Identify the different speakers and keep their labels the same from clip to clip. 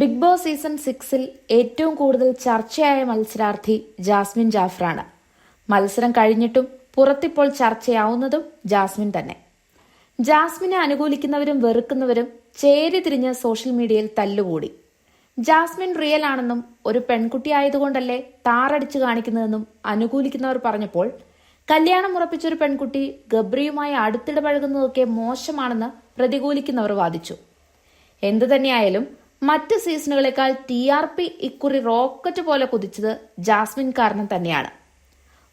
Speaker 1: Big boss season സിക്സിൽ ഏറ്റവും കൂടുതൽ ചർച്ചയായ മത്സരാർത്ഥി ജാസ്മിൻ ജാഫറാണ്. മത്സരം കഴിഞ്ഞിട്ടും പുറത്തിപ്പോൾ ചർച്ചയാവുന്നതും ജാസ്മിൻ തന്നെ. ജാസ്മിനെ അനുകൂലിക്കുന്നവരും വെറുക്കുന്നവരും ചേരി തിരിഞ്ഞ് സോഷ്യൽ മീഡിയയിൽ തല്ലുകൂടി. ജാസ്മിൻ റിയൽ ആണെന്നും ഒരു പെൺകുട്ടി ആയതുകൊണ്ടല്ലേ താറടിച്ചു കാണിക്കുന്നതെന്നും അനുകൂലിക്കുന്നവർ പറഞ്ഞപ്പോൾ കല്യാണം ഉറപ്പിച്ചൊരു പെൺകുട്ടി ഗബ്രിയുമായി അടുത്തിടപഴകുന്നതൊക്കെ മോശമാണെന്ന് പ്രതികൂലിക്കുന്നവർ വാദിച്ചു. എന്തു തന്നെയായാലും മറ്റ് സീസണുകളെക്കാൾ ടി ആർ പി ഇക്കുറി റോക്കറ്റ് പോലെ കുതിച്ചത് ജാസ്മിൻ കാരണം തന്നെയാണ്.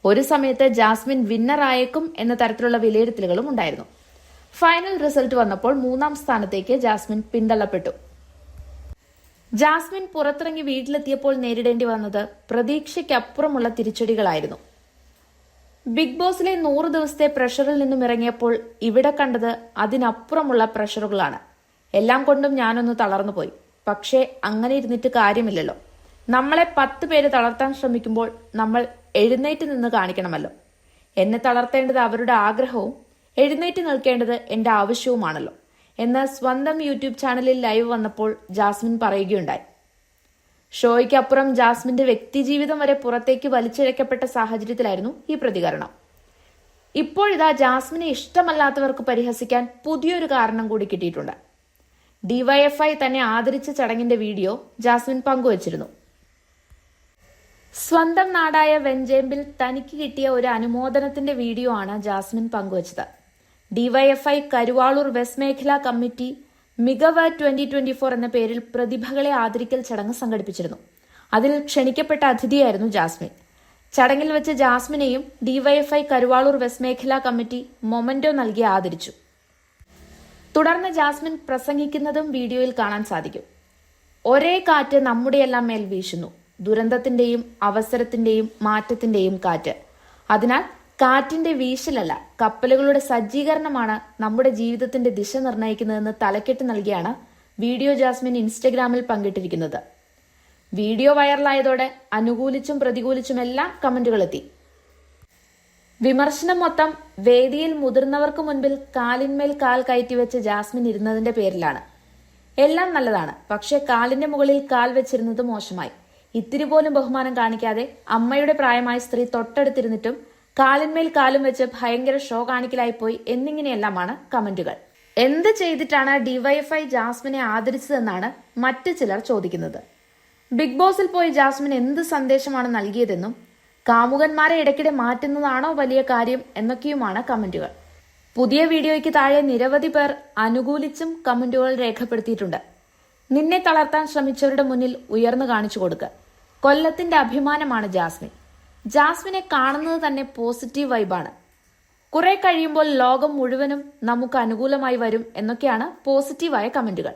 Speaker 1: ഒരു സമയത്ത് ജാസ്മിൻ വിന്നർ ആയേക്കും എന്ന തരത്തിലുള്ള വിലയിരുത്തലുകളും ഉണ്ടായിരുന്നു. ഫൈനൽ റിസൾട്ട് വന്നപ്പോൾ മൂന്നാം സ്ഥാനത്തേക്ക് ജാസ്മിൻ പിന്തള്ളപ്പെട്ടു. ജാസ്മിൻ പുറത്തിറങ്ങി വീട്ടിലെത്തിയപ്പോൾ നേരിടേണ്ടി വന്നത് പ്രതീക്ഷയ്ക്കപ്പുറമുള്ള തിരിച്ചടികളായിരുന്നു. ബിഗ് ബോസിലെ നൂറ് ദിവസത്തെ പ്രഷറിൽ നിന്നും ഇറങ്ങിയപ്പോൾ ഇവിടെ കണ്ടത് അതിനപ്പുറമുള്ള പ്രഷറുകളാണ് എല്ലാം കൊണ്ടും ഞാനൊന്ന് തളർന്നുപോയി. പക്ഷേ അങ്ങനെ ഇരുന്നിട്ട് കാര്യമില്ലല്ലോ. നമ്മളെ പത്ത് പേര് തളർത്താൻ ശ്രമിക്കുമ്പോൾ നമ്മൾ എഴുന്നേറ്റ് നിന്ന് കാണിക്കണമല്ലോ. എന്നെ തളർത്തേണ്ടത് അവരുടെ ആഗ്രഹവും എഴുന്നേറ്റ് നിൽക്കേണ്ടത് എന്റെ ആവശ്യവുമാണല്ലോ. എന്ന് സ്വന്തം യൂട്യൂബ് ചാനലിൽ ലൈവ് വന്നപ്പോൾ ജാസ്മിൻ പറയുകയുണ്ടായി. ഷോയ്ക്കപ്പുറം ജാസ്മിന്റെ വ്യക്തിജീവിതം വരെ പുറത്തേക്ക് വലിച്ചിഴക്കപ്പെട്ട സാഹചര്യത്തിലായിരുന്നു ഈ പ്രതികരണം. ഇപ്പോഴിതാ ജാസ്മിനെ ഇഷ്ടമല്ലാത്തവർക്ക് പരിഹസിക്കാൻ പുതിയൊരു കാരണം കൂടി കിട്ടിയിട്ടുണ്ട്. ഡിവൈഎഫ്ഐ തന്നെ ആദരിച്ച ചടങ്ങിന്റെ വീഡിയോ ജാസ്മിൻ പങ്കുവച്ചിരുന്നു. സ്വന്തം നാടായ വെഞ്ചേമ്പിൽ തനിക്ക് കിട്ടിയ ഒരു അനുമോദനത്തിന്റെ വീഡിയോ ആണ് ജാസ്മിൻ പങ്കുവച്ചത്. ഡിവൈഎഫ്ഐ കരുവാളൂർ വെസ്റ്റ് മേഖലാ കമ്മിറ്റി മികവ് ട്വന്റി ട്വന്റി ഫോർ എന്ന പേരിൽ പ്രതിഭകളെ ആദരിക്കൽ ചടങ്ങ് സംഘടിപ്പിച്ചിരുന്നു. അതിൽ ക്ഷണിക്കപ്പെട്ട അതിഥിയായിരുന്നു ജാസ്മിൻ. ചടങ്ങിൽ വെച്ച് ജാസ്മിനെയും ഡിവൈഎഫ്ഐ കരുവാളൂർ വെസ്റ്റ് മേഖലാ കമ്മിറ്റി മൊമന്റോ നൽകി ആദരിച്ചു. തുടർന്ന് ജാസ്മിൻ പ്രസംഗിക്കുന്നതും വീഡിയോയിൽ കാണാൻ സാധിക്കും. ഒരേ കാറ്റ് നമ്മുടെയെല്ലാം മേൽ വീശുന്നു. ദുരന്തത്തിന്റെയും അവസരത്തിന്റെയും മാറ്റത്തിന്റെയും കാറ്റ്. അതിനാൽ കാറ്റിന്റെ വീശലല്ല കപ്പലുകളുടെ സജ്ജീകരണമാണ് നമ്മുടെ ജീവിതത്തിന്റെ ദിശ നിർണയിക്കുന്നതെന്ന് തലക്കെട്ട് നൽകിയാണ് വീഡിയോ ജാസ്മിൻ ഇൻസ്റ്റഗ്രാമിൽ പങ്കിട്ടിരിക്കുന്നത്. വീഡിയോ വൈറലായതോടെ അനുകൂലിച്ചും പ്രതികൂലിച്ചും പ്രതികൂലിച്ചുമെല്ലാം കമന്റുകളെത്തി വിമർശനം മൊത്തം വേദിയിൽ മുതിർന്നവർക്ക് മുൻപിൽ കാലിന്മേൽ കാൽ കയറ്റിവെച്ച് ജാസ്മിൻ ഇരുന്നതിന്റെ പേരിലാണ്. എല്ലാം നല്ലതാണ് പക്ഷേ കാലിന്റെ മുകളിൽ കാൽ വെച്ചിരുന്നത് മോശമായി. ഇത്തിരി പോലും ബഹുമാനം കാണിക്കാതെ അമ്മയുടെ പ്രായമായ സ്ത്രീ തൊട്ടടുത്തിരുന്നിട്ടും കാലിന്മേൽ കാലും വെച്ച് ഭയങ്കര ഷോ കാണിക്കലായിപ്പോയി എന്നിങ്ങനെയെല്ലാമാണ് കമന്റുകൾ. എന്ത് ചെയ്തിട്ടാണ് ഡിവൈഎഫ്ഐ ജാസ്മിനെ ആദരിച്ചതെന്നാണ് മറ്റു ചിലർ ചോദിക്കുന്നത്. ബിഗ് ബോസിൽ പോയി ജാസ്മിൻ എന്ത് സന്ദേശമാണ് നൽകിയതെന്നും കാമുകന്മാരെ ഇടയ്ക്കിടെ മാറ്റുന്നതാണോ വലിയ കാര്യം എന്നൊക്കെയുമാണ് കമന്റുകൾ. പുതിയ വീഡിയോയ്ക്ക് താഴെ നിരവധി പേർ അനുകൂലിച്ചും കമന്റുകൾ രേഖപ്പെടുത്തിയിട്ടുണ്ട്. നിന്നെ തളർത്താൻ ശ്രമിച്ചവരുടെ മുന്നിൽ ഉയർന്നു കാണിച്ചു കൊടുക്കുക കൊല്ലത്തിന്റെ അഭിമാനമാണ് ജാസ്മിൻ. ജാസ്മിനെ കാണുന്നത് തന്നെ പോസിറ്റീവ് വൈബാണ്. കുറെ കഴിയുമ്പോൾ ലോകം മുഴുവനും നമുക്ക് അനുകൂലമായി വരും എന്നൊക്കെയാണ് പോസിറ്റീവായ കമന്റുകൾ.